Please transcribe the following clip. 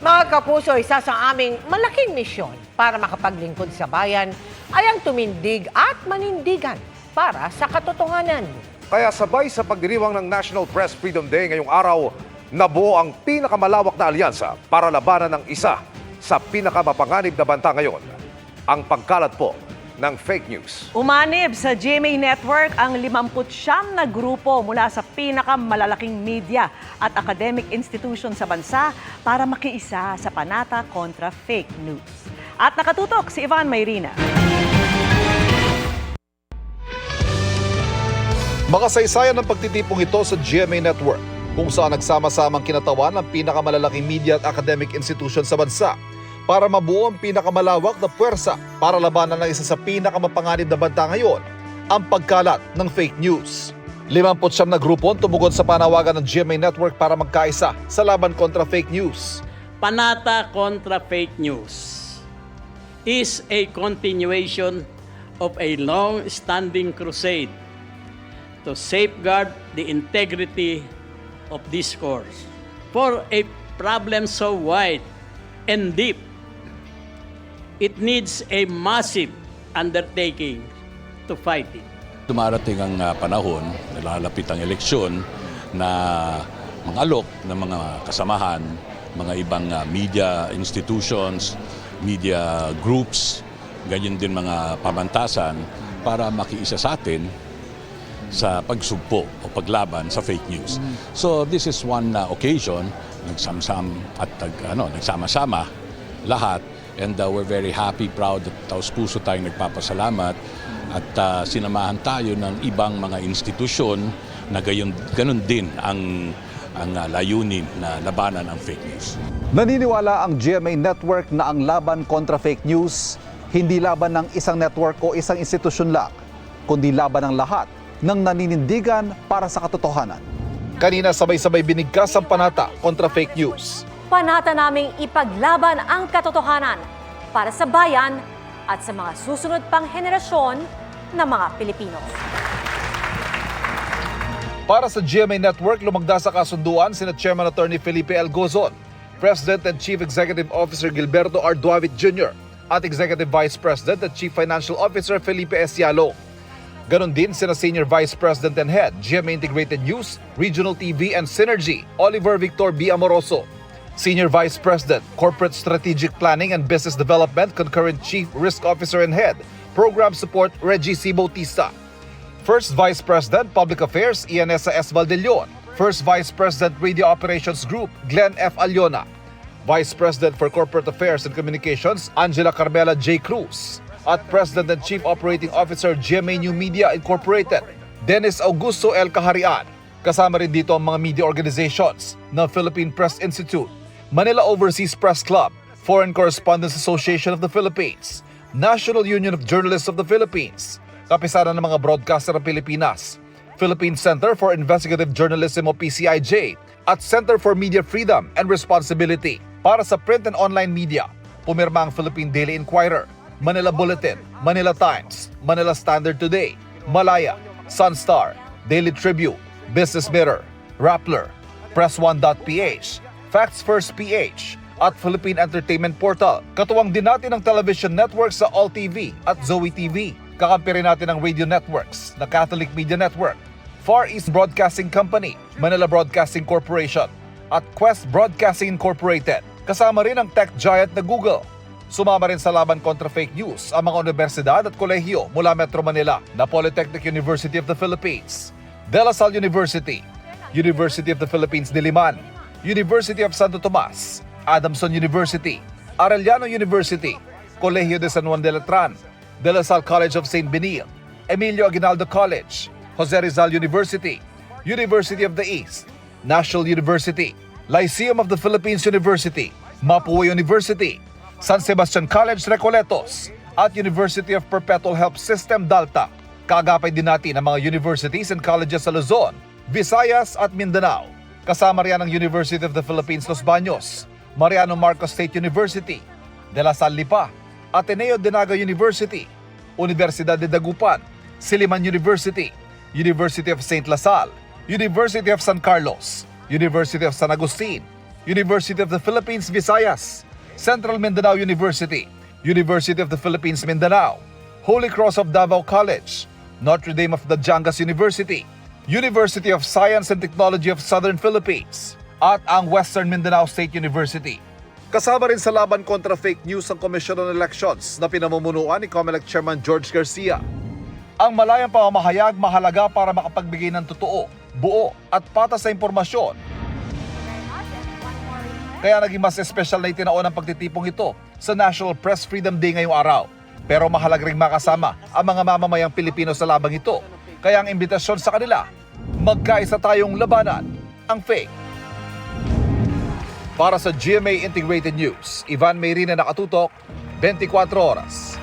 Mga kapuso, isa sa aming malaking misyon para makapaglingkod sa bayan ay ang tumindig at manindigan para sa katotohanan. Kaya sabay sa pagdiriwang ng National Press Freedom Day ngayong araw, nabuo ang pinakamalawak na alyansa para labanan ng isa sa pinakamapanganib na banta ngayon, ang pagkalat po ng fake news. Umanib sa GMA Network ang 59 na grupo mula sa pinakamalalaking media at academic institution sa bansa para makiisa sa panata kontra fake news. At nakatutok si Ivan Mayrina. Makasaysayan ng pagtitipong ito sa GMA Network kung saan nagsama-samang kinatawan ng pinakamalalaking media at academic institution sa bansa para mabuo ang pinakamalawak na puwersa para labanan ng isa sa pinakamapanganib na banta ngayon, ang pagkalat ng fake news. 59 na grupo ang tumugon sa panawagan ng GMA Network para magkaisa sa laban kontra fake news. Panata kontra fake news is a continuation of a long-standing crusade to safeguard the integrity of discourse. For a problem so wide and deep, it needs a massive undertaking to fight it. Dumarating ang ah, panahon, lalapit ang eleksyon na mga alok ng mga kasamahan, mga ibang ah, media institutions, media groups, ganyan din mga pamantasan para makiisa sa atin sa pagsugpo o paglaban sa fake news. So this is one uh, occasion nagsamsam at nag, ano, nagsama-sama lahat and uh, we're very happy, proud at taos puso tayong nagpapasalamat at uh, sinamahan tayo ng ibang mga institusyon na gayon, ganun din ang ang uh, layunin na labanan ang fake news. Naniniwala ang GMA Network na ang laban kontra fake news hindi laban ng isang network o isang institusyon lang, kundi laban ng lahat ng naninindigan para sa katotohanan. Kanina sabay-sabay binigkas ang panata kontra fake news. Panata naming ipaglaban ang katotohanan para sa bayan at sa mga susunod pang henerasyon ng mga Pilipino. Para sa GMA Network, lumagda sa kasunduan sina Chairman Attorney Felipe L. Gozon, President and Chief Executive Officer Gilberto R. Duavit Jr. at Executive Vice President at Chief Financial Officer Felipe S. Yalo. Ganon din sina Senior Vice President and Head, GMA Integrated News, Regional TV and Synergy, Oliver Victor B. Amoroso. Senior Vice President, Corporate Strategic Planning and Business Development, Concurrent Chief Risk Officer and Head, Program Support, Reggie C. Bautista. First Vice President, Public Affairs, Ianessa S. Valdelion. First Vice President, Radio Operations Group, Glenn F. Aliona. Vice President for Corporate Affairs and Communications, Angela Carmela J. Cruz. At President and Chief Operating Officer, GMA New Media Incorporated, Dennis Augusto L. Kaharian. Kasama rin dito ang mga media organizations ng Philippine Press Institute, Manila Overseas Press Club, Foreign Correspondents Association of the Philippines, National Union of Journalists of the Philippines, Kapisanan ng mga broadcaster ng Pilipinas, Philippine Center for Investigative Journalism o PCIJ, at Center for Media Freedom and Responsibility. Para sa print and online media, pumirma ang Philippine Daily Inquirer, Manila Bulletin, Manila Times, Manila Standard Today, Malaya, Sunstar, Daily Tribune, Business Mirror, Rappler, Press1.ph, Facts First PH, at Philippine Entertainment Portal. Katuwang din natin ang television network sa All TV at Zoe TV. Kakampi rin natin ang radio networks na Catholic Media Network, Far East Broadcasting Company, Manila Broadcasting Corporation, at Quest Broadcasting Incorporated. Kasama rin ang tech giant na Google. Sumama rin sa laban kontra fake news ang mga universidad at kolehiyo mula Metro Manila na Polytechnic University of the Philippines, De La Salle University, University of the Philippines Diliman, University of Santo Tomas, Adamson University, Arellano University, Colegio de San Juan de Letran, De La Salle College of St. Benil, Emilio Aguinaldo College, Jose Rizal University, University of the East, National University, Lyceum of the Philippines University, Mapua University, San Sebastian College Recoletos, at University of Perpetual Help System Dalta. Kagapay din natin ang mga universities and colleges sa Luzon, Visayas at Mindanao. Kasama riyan ang University of the Philippines Los Baños, Mariano Marcos State University, De La Salle Lipa, Ateneo de Naga University, Universidad de Dagupan, Siliman University, University of St. Lasal, University of San Carlos, University of San Agustin, University of the Philippines, Visayas, Central Mindanao University, University of the Philippines, Mindanao, Holy Cross of Davao College, Notre Dame of the Jangas University, University of Science and Technology of Southern Philippines, at ang Western Mindanao State University. Kasama rin sa laban kontra fake news ang Commission on Elections na pinamumunuan ni COMELEC Chairman George Garcia. Ang malayang pamamahayag mahalaga para makapagbigay ng totoo, buo at patas na impormasyon. Kaya naging mas espesyal na itinaon ang pagtitipong ito sa National Press Freedom Day ngayong araw. Pero mahalaga ring makasama ang mga mamamayang Pilipino sa labang ito. Kaya ang imbitasyon sa kanila, magkaisa tayong labanan ang fake. Para sa GMA Integrated News, Ivan Mayrina nakatutok, 24 oras.